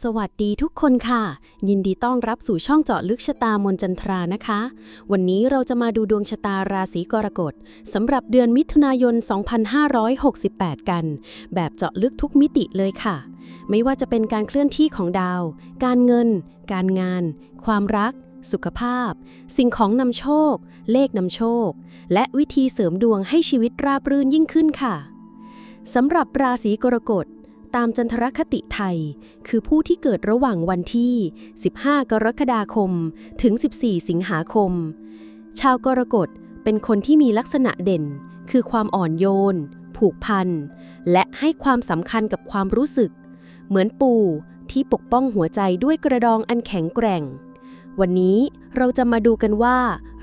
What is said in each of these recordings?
สวัสดีทุกคนค่ะ ยินดีต้อนรับสู่ช่องเจาะลึกชะตามนจันทรานะคะ วันนี้เราจะมาดูดวงชะตาราศีกรกฎสำหรับเดือนมิถุนายน 2568 กัน แบบเจาะลึกทุกมิติเลยค่ะ ไม่ว่าจะเป็นการเคลื่อนที่ของดาว การเงิน การงาน ความรัก สุขภาพ สิ่งของนำโชค เลขนำโชค และวิธีเสริมดวงให้ชีวิตราบรื่นยิ่งขึ้นค่ะสำหรับราศีกรกฎ ตามจันทรคติไทย คือผู้ที่เกิดระหว่างวันที่ 15 กรกฎาคม ถึง 14 สิงหาคม ชาวกรกฎเป็นคนที่มีลักษณะเด่น คือความอ่อนโยน ผูกพัน และให้ความสำคัญกับความรู้สึก เหมือนปู่ที่ปกป้องหัวใจด้วยกระดองอันแข็งแกร่ง วันนี้เราจะมาดูกันว่า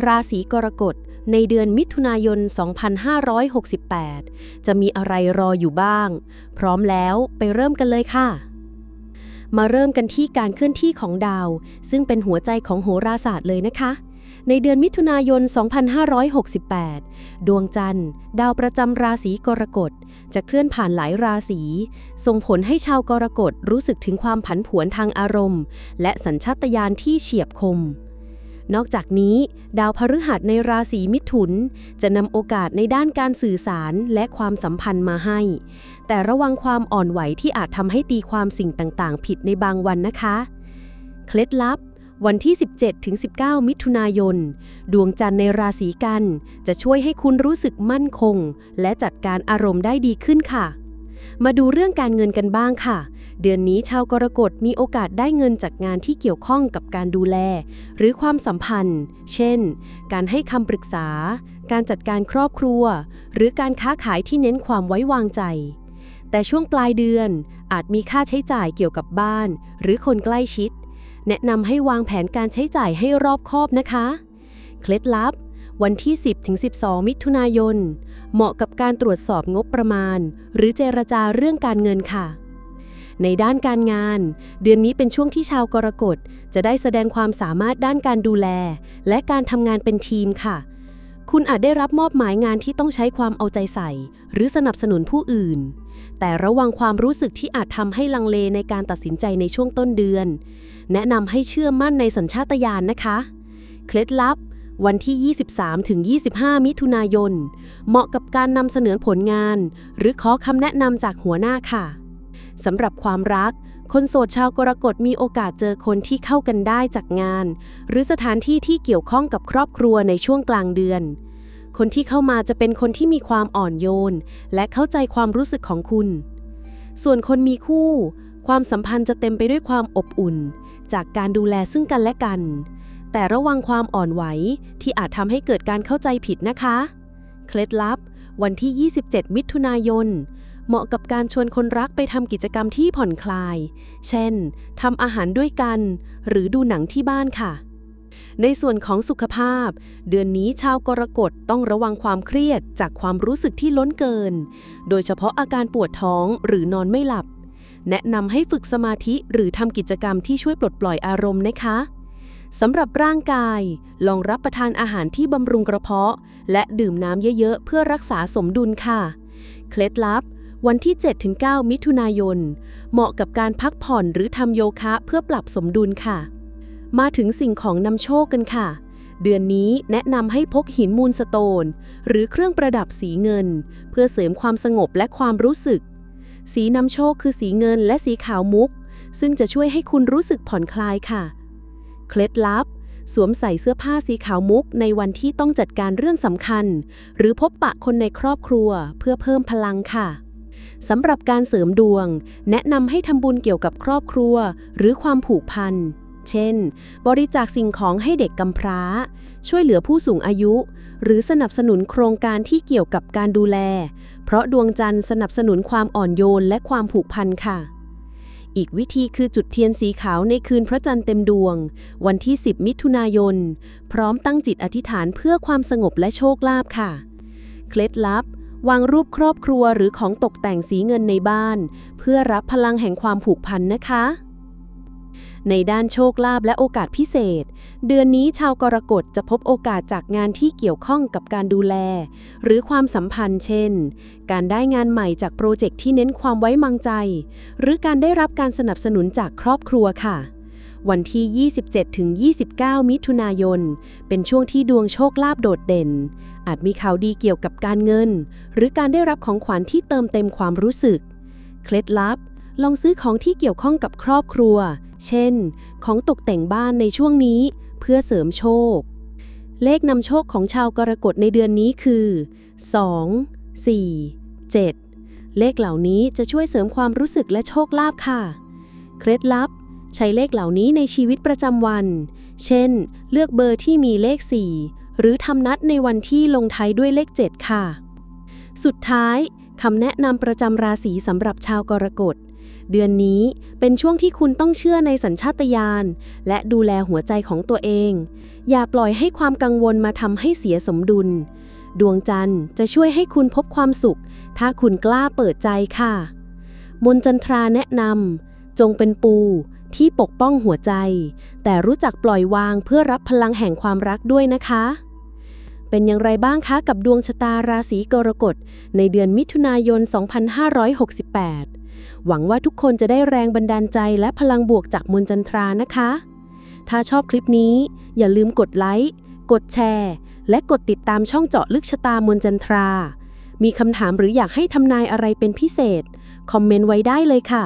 ราศีกรกฎ ในเดือนมิถุนายน 2568 จะมีอะไรรออยู่บ้าง พร้อมแล้วไปเริ่มกันเลยค่ะ มาเริ่มกันที่การเคลื่อนที่ของดาว ซึ่งเป็นหัวใจของโหราศาสตร์เลยนะคะในเดือนมิถุนายน 2568 ดวงจันทร์ ดาวประจำราศีกรกฎ จะเคลื่อนผ่านหลายราศี ส่งผลให้ชาวกรกฎรู้สึกถึงความผันผวนทางอารมณ์ และสัญชาตญาณที่เฉียบคม นอกจากนี้ ดาวพฤหัสในราศีมิถุน จะนำโอกาสในด้านการสื่อสารและความสัมพันธ์มาให้ แต่ระวังความอ่อนไหวที่อาจทำให้ตีความสิ่งต่างๆ ผิดในบางวันนะคะ เคล็ดลับ วันที่ 17-19 มิถุนายน ดวงจันทร์ในราศีกัน จะช่วยให้คุณรู้สึกมั่นคง และจัดการอารมณ์ได้ดีขึ้นค่ะ มาดูเรื่องการเงินกันบ้างค่ะ เดือนนี้ชาวกรกฎมีโอกาสได้เงินจากงานที่เกี่ยวข้องกับการดูแล หรือความสัมพันธ์ เช่น การให้คำปรึกษา การจัดการครอบครัว หรือการค้าขายที่เน้นความไว้วางใจ แต่ช่วงปลายเดือนอาจมีค่าใช้จ่ายเกี่ยวกับบ้าน หรือคนใกล้ชิด แนะนำให้วางแผนการใช้จ่ายให้รอบคอบนะคะ เคล็ดลับวันที่ 10-12 มิถุนายน เหมาะกับการตรวจสอบงบประมาณ หรือเจรจาเรื่องการเงินค่ะ ในด้านการงาน เดือนนี้เป็นช่วงที่ชาวกรกฎจะได้แสดงความสามารถด้านการดูแล และการทำงานเป็นทีมค่ะ คุณอาจได้รับมอบหมายงานที่ต้องใช้ความเอาใจใส่ หรือสนับสนุนผู้อื่น แต่ระวังความรู้สึกที่อาจทำให้ลังเลในการตัดสินใจในช่วงต้นเดือน แนะนำให้เชื่อมั่นในสัญชาตญาณนะคะ เคล็ดลับวันที่ 23 ถึง 25 มิถุนายน เหมาะกับการนำเสนอผลงาน หรือขอคำแนะนำจากหัวหน้าค่ะ สำหรับความรัก คนโสดชาวกรกฎมีโอกาสเจอคนที่เข้ากันได้จากงาน หรือสถานที่ที่เกี่ยวข้องกับครอบครัวในช่วงกลางเดือน คนที่เข้ามาจะเป็นคนที่มีความอ่อนโยน และเข้าใจความรู้สึกของคุณ ส่วนคนมีคู่ ความสัมพันธ์จะเต็มไปด้วยความอบอุ่น จากการดูแลซึ่งกันและกัน แต่ระวังความอ่อนไหวที่อาจทำให้เกิดการเข้าใจผิดนะคะ เคล็ดลับ วันที่ 27 มิถุนายน เหมาะกับการชวนคนรักไปทำกิจกรรมที่ผ่อนคลาย เช่นทำอาหารด้วยกัน หรือดูหนังที่บ้านค่ะ ในส่วนของสุขภาพ เดือนนี้ชาวกรกฎต้องระวังความเครียดจากความรู้สึกที่ล้นเกิน โดยเฉพาะอาการปวดท้องหรือนอนไม่หลับ แนะนำให้ฝึกสมาธิหรือทำกิจกรรมที่ช่วยปลดปล่อยอารมณ์นะคะสำหรับร่างกาย ลองรับประทานอาหารที่บำรุงกระเพาะ และดื่มน้ำเยอะๆ เพื่อรักษาสมดุลค่ะ เคล็ดลับ วันที่ 7-9 มิถุนายน เหมาะกับการพักผ่อนหรือทำโยคะเพื่อปรับสมดุลค่ะ มาถึงสิ่งของนำโชคกันค่ะ เดือนนี้แนะนำให้พกหินมูลสโตน หรือเครื่องประดับสีเงิน เพื่อเสริมความสงบและความรู้สึก สีนำโชคคือสีเงินและสีขาวมุก ซึ่งจะช่วยให้คุณรู้สึกผ่อนคลายค่ะ เคล็ดลับสวมใส่เสื้อผ้าสีขาวมุกในวันที่ต้องจัดการเรื่องสำคัญ หรือพบปะคนในครอบครัวเพื่อเพิ่มพลังค่ะ สำหรับการเสริมดวง แนะนำให้ทำบุญเกี่ยวกับครอบครัว หรือความผูกพัน เช่น บริจาคสิ่งของให้เด็กกำพร้า ช่วยเหลือผู้สูงอายุ หรือสนับสนุนโครงการที่เกี่ยวกับการดูแล เพราะดวงจันทร์สนับสนุนความอ่อนโยนและความผูกพันค่ะ อีกวิธีคือจุดเทียนสีขาวในคืนพระจันทร์เต็มดวง วันที่ 10 มิถุนายน พร้อมตั้งจิตอธิษฐานเพื่อความสงบและโชคลาภค่ะ เคล็ดลับ วางรูปครอบครัวหรือของตกแต่งสีเงินในบ้าน เพื่อรับพลังแห่งความผูกพันนะคะ ในด้านโชคลาภและโอกาสพิเศษ เดือนนี้ชาวกรกฎจะพบโอกาสจากงานที่เกี่ยวข้องกับการดูแล หรือความสัมพันธ์เช่น การได้งานใหม่จากโปรเจกต์ที่เน้นความไว้วางใจ หรือการได้รับการสนับสนุนจากครอบครัวค่ะ วันที่ 27ถึง29 มิถุนายน เป็นช่วงที่ดวงโชคลาภโดดเด่น อาจมีข่าวดีเกี่ยวกับการเงิน หรือการได้รับของขวัญที่เติมเต็มความรู้สึก เคล็ดลับ ลองซื้อของที่เกี่ยวข้องกับครอบครัว เช่น ของตกแต่งบ้านในช่วงนี้ เพื่อเสริมโชค เลขนำโชคของชาวกรกฎในเดือนนี้คือ 2 4 7เลขเหล่านี้จะช่วยเสริมความรู้สึกและโชคลาภค่ะ เคล็ดลับ ใช้เลขเหล่านี้ในชีวิตประจำวัน เช่น เลือกเบอร์ที่มีเลข 4 หรือทำนัดในวันที่ลงท้ายด้วยเลข 7 ค่ะ สุดท้ายคำแนะนำประจำราศีสำหรับชาวกรกฎ เดือนนี้เป็นช่วงที่คุณต้องเชื่อในสัญชาตญาณและดูแลหัวใจของตัวเอง อย่าปล่อยให้ความกังวลมาทำให้เสียสมดุล ดวงจันทร์จะช่วยให้คุณพบความสุข ถ้าคุณกล้าเปิดใจค่ะ มนจันทราแนะนำจงเป็นปู ที่ปกป้องหัวใจ แต่รู้จักปล่อยวางเพื่อรับพลังแห่งความรักด้วยนะคะ เป็นอย่างไรบ้างคะกับดวงชะตาราศีกรกฎในเดือนมิถุนายน 2568 หวังว่าทุกคนจะได้แรงบันดาลใจและพลังบวกจากมนต์จันทรานะคะ ถ้าชอบคลิปนี้ อย่าลืมกดไลค์กดแชร์ และกดติดตามช่องเจาะลึกชะตามนต์จันทรา มีคำถามหรืออยากให้ทำนายอะไรเป็นพิเศษ คอมเมนต์ไว้ได้เลยค่ะ